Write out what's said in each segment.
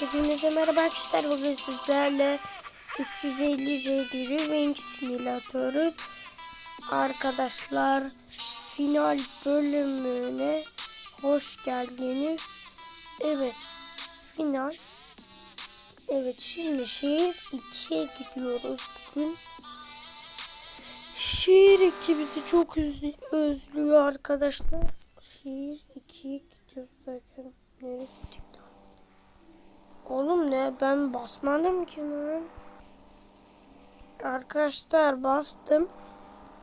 Hepinize merhaba arkadaşlar. Bugün sizlerle 350 ZD'li Wing Simülatörü arkadaşlar final bölümüne hoş geldiniz. Evet final. Evet şimdi şehir 2'ye gidiyoruz bugün. Şehir 2 bizi çok özlüyor arkadaşlar. Şehir 2'ye gidiyoruz derken nereye gittik? Oğlum ne ben basmadım ki lan. Arkadaşlar bastım.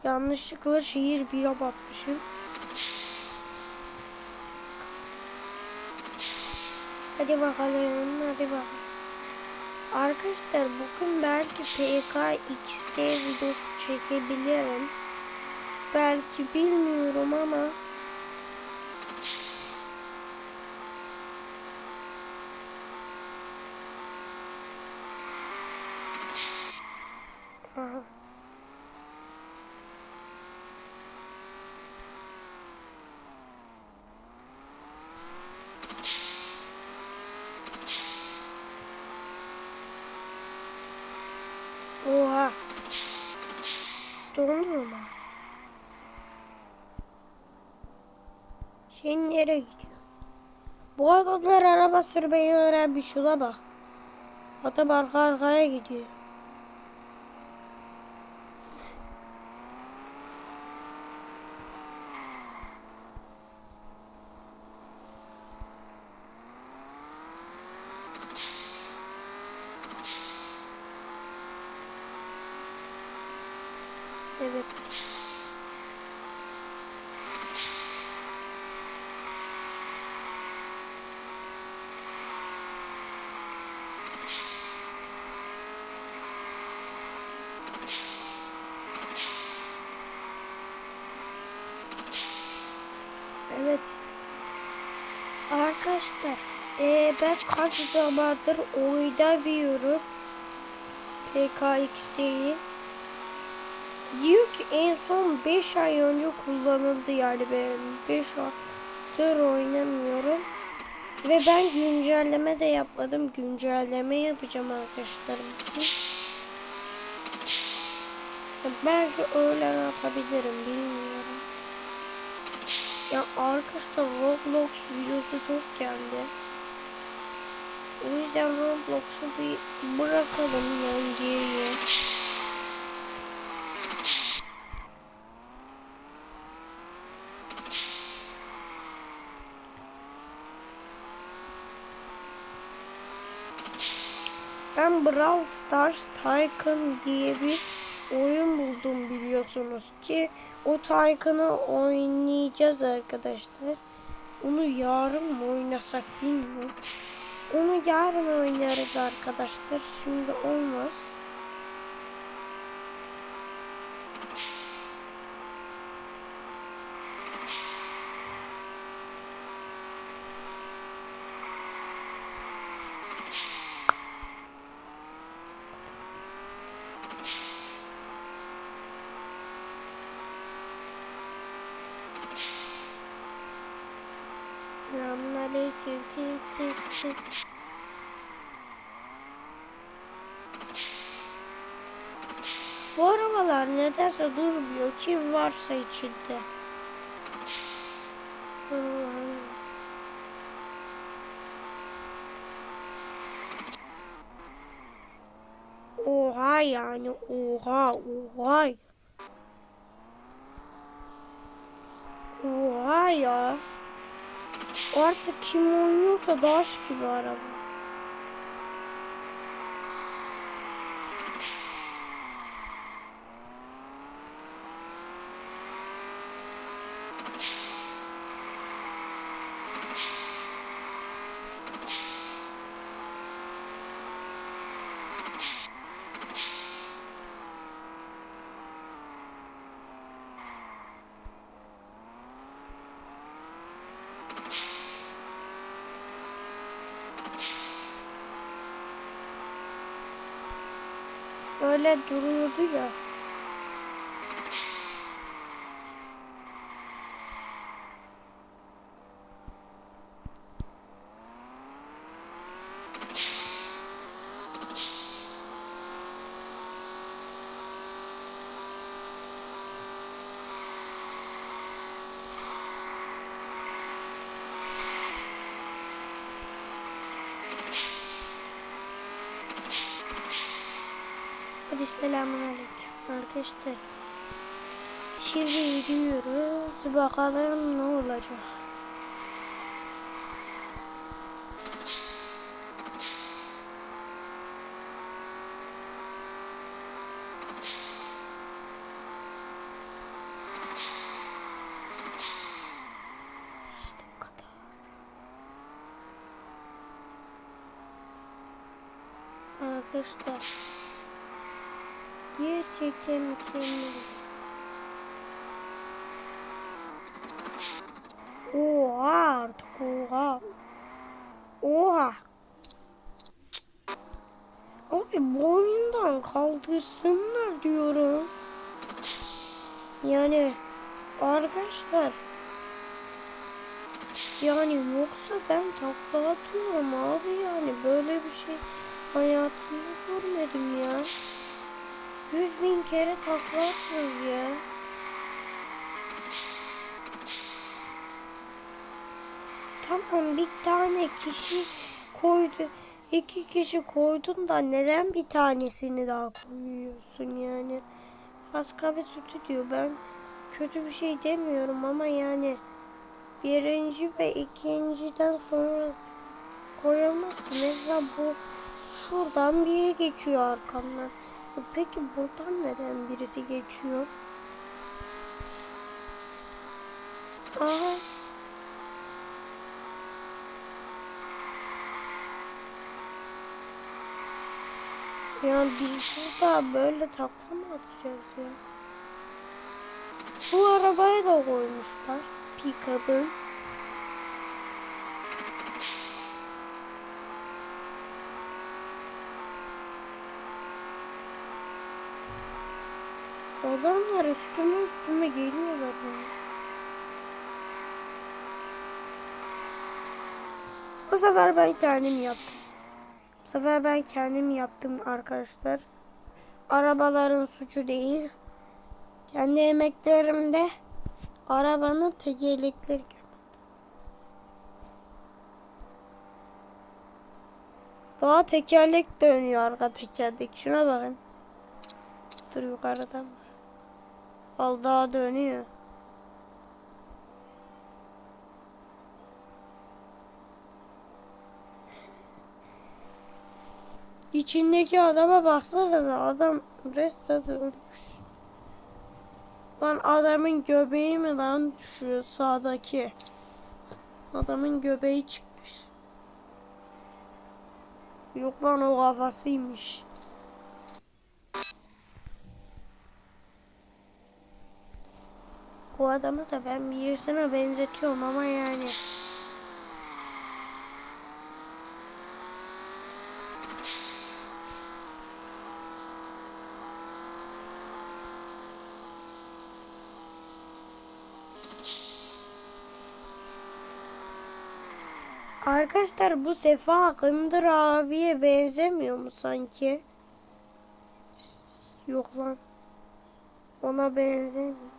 Yanlışlıkla şehir 1'e basmışım. Hadi bakalım hadi bakalım. Arkadaşlar bugün belki PKXD videosu çekebilirim. Belki bilmiyorum ama Aha. Oha. Dondurma. Sen nereye gidiyorsun? Bu adamlar araba sürmeyi öğrenmiş şuna bak. Adam arka arkaya gidiyor. Evet. Evet. Arkadaşlar, eee ben kaç zamandır oynamıyorum. PKXD'yi. Diyor ki en son 5 ay önce kullanıldı yani ben 5 aydır oynamıyorum. Ve ben güncelleme de yapmadım. Güncelleme yapacağım arkadaşlar. bugün. Belki öğlen atabilirim bilmiyorum. Ya arkadaşlar Roblox videosu çok geldi. O yüzden Roblox'u bir bırakalım yani geriye. Ben Brawl Stars Tycoon diye bir oyun buldum biliyorsunuz ki o Tycoon'u oynayacağız arkadaşlar. Onu yarın mı oynasak bilmiyorum. Onu yarın oynarız arkadaşlar. Şimdi olmaz. Selamünaleyküm. Bu arabalar nedense durmuyor. Kim varsa içinde. Oha yani oha oha. Oha ya. Artık kim oynuyorsa daş gibi araba. Öyle duruyordu ya. Hadi selamünaleyküm arkadaşlar. Şimdi gidiyoruz. Bakalım ne olacak. İşte. Arkadaşlar gerçekten mükemmel. Oha artık oha. Oha. Abi boynundan kaldırsınlar diyorum. Yani arkadaşlar yani yoksa ben takla atıyorum abi yani böyle bir şey hayatımda görmedim ya. Yüz bin kere takla atıyoruz ya. Tamam bir tane kişi koydu. iki kişi koydun da neden bir tanesini daha koyuyorsun yani? Faska sütü diyor. Ben kötü bir şey demiyorum ama yani birinci ve ikinciden sonra koyamaz ki. Mesela bu şuradan biri geçiyor arkamdan. Peki buradan neden birisi geçiyor? Aha. Ya biz burada böyle takla mı atacağız ya? Bu arabayı da koymuşlar. Pick-up'ın. Adamlar üstüme üstüme geliyorlar. Bu sefer ben kendim yaptım. Bu sefer ben kendim yaptım arkadaşlar. Arabaların suçu değil. Kendi emeklerimde arabanın tekerlekleri Daha tekerlek dönüyor arka tekerlek. Şuna bakın. Dur yukarıdan var. Al daha dönüyor. İçindeki adama baksana adam resmen ölmüş. Lan adamın göbeği mi lan düşüyor sağdaki? Adamın göbeği çıkmış. Yok lan o kafasıymış. Bu adamı da ben birisine benzetiyorum ama yani. Arkadaşlar bu Sefa Akındır abiye benzemiyor mu sanki? Yok lan. Ona benzemiyor.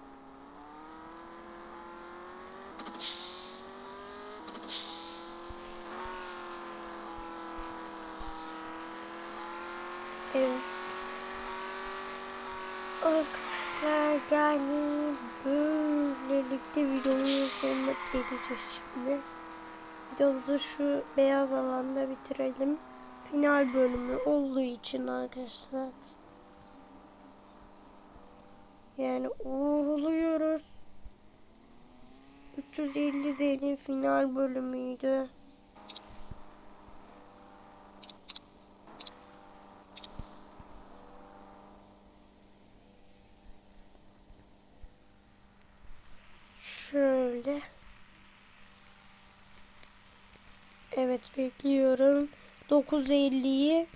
Evet. Arkadaşlar yani böylelikle videonun sonuna geleceğiz şimdi. Videomuzu şu beyaz alanda bitirelim. Final bölümü olduğu için arkadaşlar. Yani uğurluyoruz. 350 Z'nin final bölümüydü. Evet bekliyorum. 9.50'yi.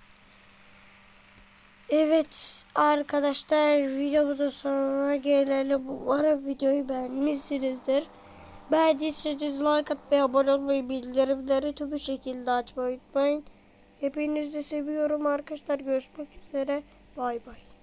Evet arkadaşlar videomuzun sonuna gelelim. Umarım videoyu beğenmişsinizdir. Beğendiyseniz like atmayı, abone olmayı, bildirimleri tüm şekilde açmayı unutmayın. Hepinizi seviyorum arkadaşlar. Görüşmek üzere. Bay bay.